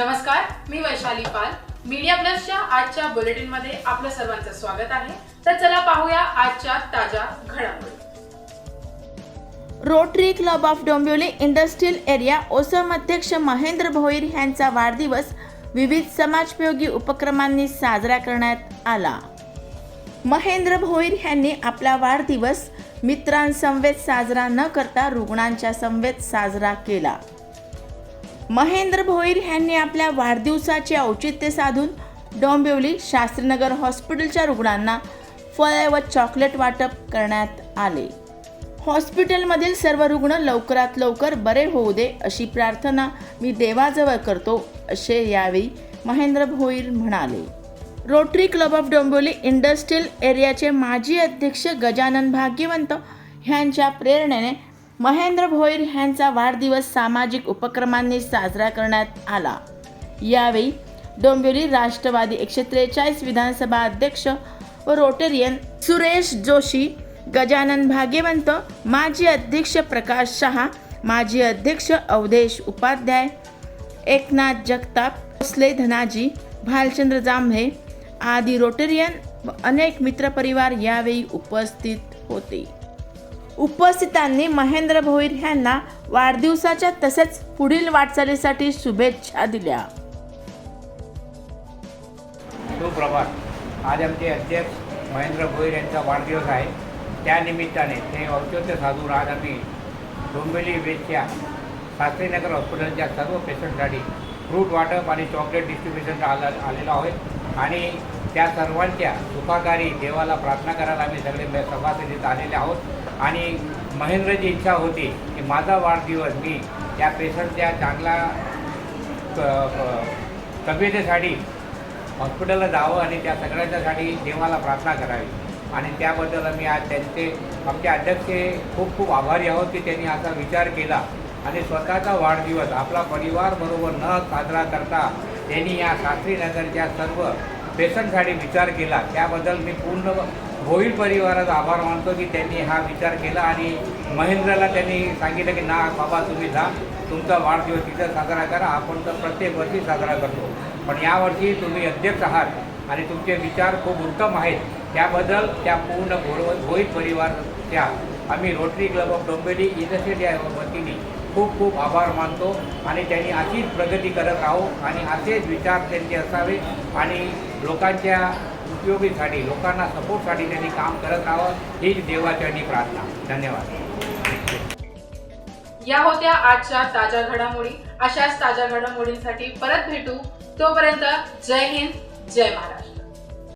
नमस्कार मी वैशाली पाल. मीडिया प्लसच्या आजच्या बुलेटिनमध्ये आपलं सर्वांचं स्वागत आहे. तर चला पाहूया आजच्या ताज्या घडामोडी. Rotary Club of Dombivli industrial area awesome अध्यक्ष महेंद्र भोईर यांचा वाढदिवस विविध समाजपयोगी उपक्रमांनी साजरा करण्यात आला. महेंद्र भोईर यांनी आपला वाढदिवस मित्रांसमवेत साजरा न करता रुग्णांच्या समवेत साजरा केला. महेंद्र भोईर यांनी आपल्या वाढदिवसाचे औचित्य साधून डोंबिवली शास्त्रीनगर हॉस्पिटलच्या रुग्णांना फळे व चॉकलेट वाटप करण्यात आले. हॉस्पिटलमधील सर्व रुग्ण लवकरात लवकर बरे होऊ दे अशी प्रार्थना मी देवाजवळ करतो असे यावेळी महेंद्र भोईर म्हणाले. Rotary Club of Dombivli industrial एरियाचे माजी अध्यक्ष गजानन भाग्यवंत ह्यांच्या प्रेरणेने महेंद्र भोईर ह्यांचा वाढदिवस सामाजिक उपक्रमांनी साजरा करण्यात आला. यावेळी डोंबिवली राष्ट्रवादी एकशे त्रेचाळीस विधानसभा अध्यक्ष व रोटेरियन सुरेश जोशी गजानन भाग्यवंत माजी अध्यक्ष प्रकाश शहा माजी अध्यक्ष अवधेश उपाध्याय एकनाथ जगताप भोसले धनाजी भालचंद्र जांभे आदी रोटेरियन व अनेक मित्रपरिवार यावेळी उपस्थित होते. उपस्थितांनी महेंद्र भोईर यांना वाढदिवसाच्या तसेच पुढील वाटचालीसाठी शुभेच्छा दिल्या. सुप्रभात आज आमचे अध्यक्ष महेंद्र भोईर यांचा वाढदिवस आहे. त्यानिमित्ताने ते औषध साधून आज आम्ही डोंबिवली वेजच्या शास्त्रीनगर हॉस्पिटलच्या सर्व पेशंटसाठी फ्रूट वाटप आणि चॉकलेट डिस्ट्रीब्युशन आला आलेलो आहोत. आणि त्या सर्वांच्या सुखाकारी देवाला प्रार्थना करायला आम्ही सगळे सभासदीत आलेले आहोत. आणि महेंद्रची इच्छा होती की माझा वाढदिवस मी त्या पेशंटच्या चांगला तब्येतीसाठी हॉस्पिटलला जावं आणि त्या सगळ्यांच्यासाठी देवाला प्रार्थना करावी. आणि त्याबद्दल आम्ही आज त्यांचे आमचे अध्यक्ष खूप खूप आभारी आहोत की त्यांनी असा विचार केला. आणि स्वतःचा वाढदिवस आपला परिवारबरोबर न साजरा करता त्यांनी या शास्त्रीनगरच्या सर्व बेसनसाठी विचार केला. त्याबद्दल मी पूर्ण भोईर परिवाराचा आभार मानतो की त्यांनी हा विचार केला आणि महेंद्रला त्यांनी सांगितलं की ना बाबा तुम्ही जा. तुमचा वाढदिवस तिथं साजरा करा. आपण तर प्रत्येक वर्षी साजरा करतो. पण यावर्षी तुम्ही अध्यक्ष आहात आणि तुमचे विचार खूप उत्तम आहेत. त्याबद्दल त्या पूर्ण भो परिवार त्या आम्ही Rotary Club of Dombivli industrial या वतीने खूप खूप आभार मानतो आणि त्यांनी अशीच प्रगती करत राहो आणि असेच विचार त्यांचे असावे आणि लोकांच्या उपयोगीसाठी लोकांना सपोर्टसाठी त्यांनी काम करत राहावं हीच देवाचरणी प्रार्थना. धन्यवाद. या होत्या आजच्या ताज्या घडामोडी. अशाच ताज्या घडामोडींसाठी परत भेटू. तोपर्यंत जय हिंद जय महाराष्ट्र.